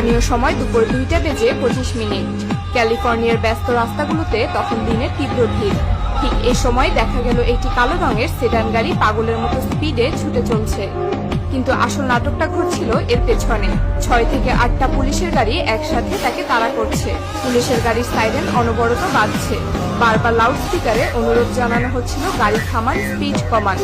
স্থানীয় সময় দুপুর দুইটা বেজে পঁচিশ মিনিট। ক্যালিফোর্নিয়ার ব্যস্ত রাস্তাগুলোতে তখন দিনের তীব্র ভিড়। ঠিক এ সময় দেখা গেল একটি কালো রঙের সেডান গাড়ি পাগলের মতো স্পিডে ছুটে চলছে। কিন্তু আসল নাটকটা ঘটছিল এর পেছনে। ছয় থেকে আটটা পুলিশের গাড়ি একসাথে তাকে তাড়া করছে। পুলিশের গাড়ির সাইরেন অনবরত বাজছে। বারবার লাউড স্পিকারে অনুরোধ জানানো হচ্ছিল গাড়ি থামান স্পিড কমান।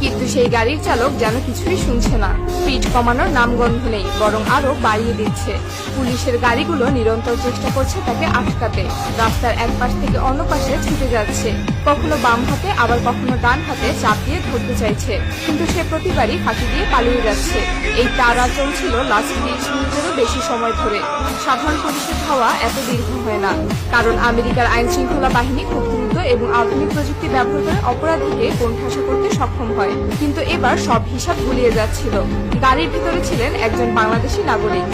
কিন্তু সেই গাড়ির চালক যেন কিছুই শুনছে না। স্পিড কমানোর নামগন্ধ নেই, বরং আরও বাড়িয়ে দিচ্ছে। পুলিশের গাড়িগুলো নিরন্তর চেষ্টা করছে তাকে আটকাতে। রাস্তার এক পাশ থেকে অন্য পাশে ছুটে যাচ্ছে। কখনো বাম হাতে, আবার কখনো ডান হাতে চাপ দিয়ে ধরতে চাইছে। কিন্তু সে প্রতিবারই ফাঁকি দিয়ে পালিয়ে যাচ্ছে। এই তারা চলছিল লাস্ট তিরিশ মিনিটেরও বেশি সময় ধরে। সাধারণ পুলিশের হওয়া এত দীর্ঘ হয় না। কারণ আমেরিকার আইন শৃঙ্খলা বাহিনী খুব দ্রুত এবং আধুনিক প্রযুক্তি ব্যবহার করে অপরাধীকে কোণঠাসা করতে সক্ষম হয়। কিন্তু এবার সব হিসাব ভুলিয়ে যাচ্ছিল। গাড়ির ভিতরে ছিলেন একজন বাংলাদেশি নাগরিক।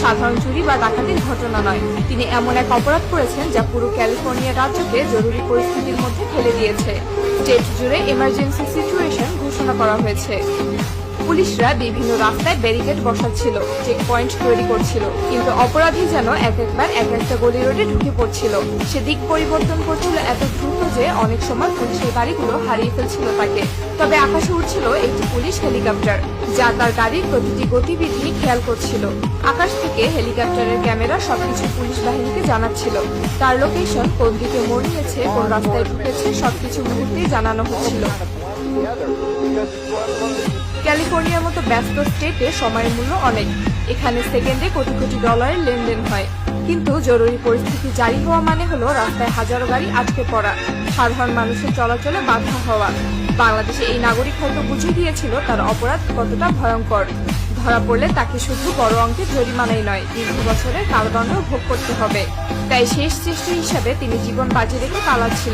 সাধারণ চুরি বা ডাকাতির ঘটনা নয়। তিনি এমন এক অপরাধ করেছেন যা পুরো ক্যালিফোর্নিয়া রাজ্যকে জরুরি পরিস্থিতির মধ্যে ফেলে দিয়েছে। স্টেট জুড়ে এমার্জেন্সি সিচুয়েশন ঘোষণা করা হয়েছে। পুলিশরা বিভিন্ন রাস্তায় ব্যারিকেড বসাচ্ছিল চেক পয়েন্ট তৈরি করছিল, কিন্তু অপরাধী যেন এক একবার এক একটা গলি রোডে ঢুকে পড়ছিল। সে দিক পরিবর্তন করছিল এত দ্রুত যে অনেক সময় পুলিশের গাড়িগুলো হারিয়ে ফেলছিল তাকে। তবে আকাশে উঠছিল একটি পুলিশ হেলিকপ্টার, যা তার গাড়ির প্রতিটি গতিবিধি খেয়াল করছিল। আকাশ থেকে হেলিকপ্টারের ক্যামেরা সবকিছু পুলিশ বাহিনীকে জানাচ্ছিল। তার লোকেশন কোন দিকে মোড় নিয়েছে কোন রাস্তায় ঢুকেছে, সবকিছু মুহূর্তেই জানানো হচ্ছিল। ক্যালিফোর্নিয়ার মতো ব্যস্ত স্টেটে সময়ের মূল্য অনেক। এখানে সেকেন্ডে কোটি কোটি ডলারের লেনদেন হয়। কিন্তু জরুরি পরিস্থিতি জারি হওয়া মানে হলো রাস্তায় হাজারো গাড়ি আটকে পড়া, সাধারণ মানুষের চলাচলে বাধা হওয়া। বাংলাদেশে এই নাগরিক হয়তো বুঝিয়ে দিয়েছিল তার অপরাধ কতটা ভয়ঙ্কর। ধরা পড়লে তাকে শুধু বড় অঙ্কের জরিমানাই নয়, দীর্ঘ বছরের কারাদণ্ড ভোগ করতে হবে। তাই শেষ চেষ্টা হিসাবে তিনি জীবন বাজি রেখে পালাচ্ছিলেন।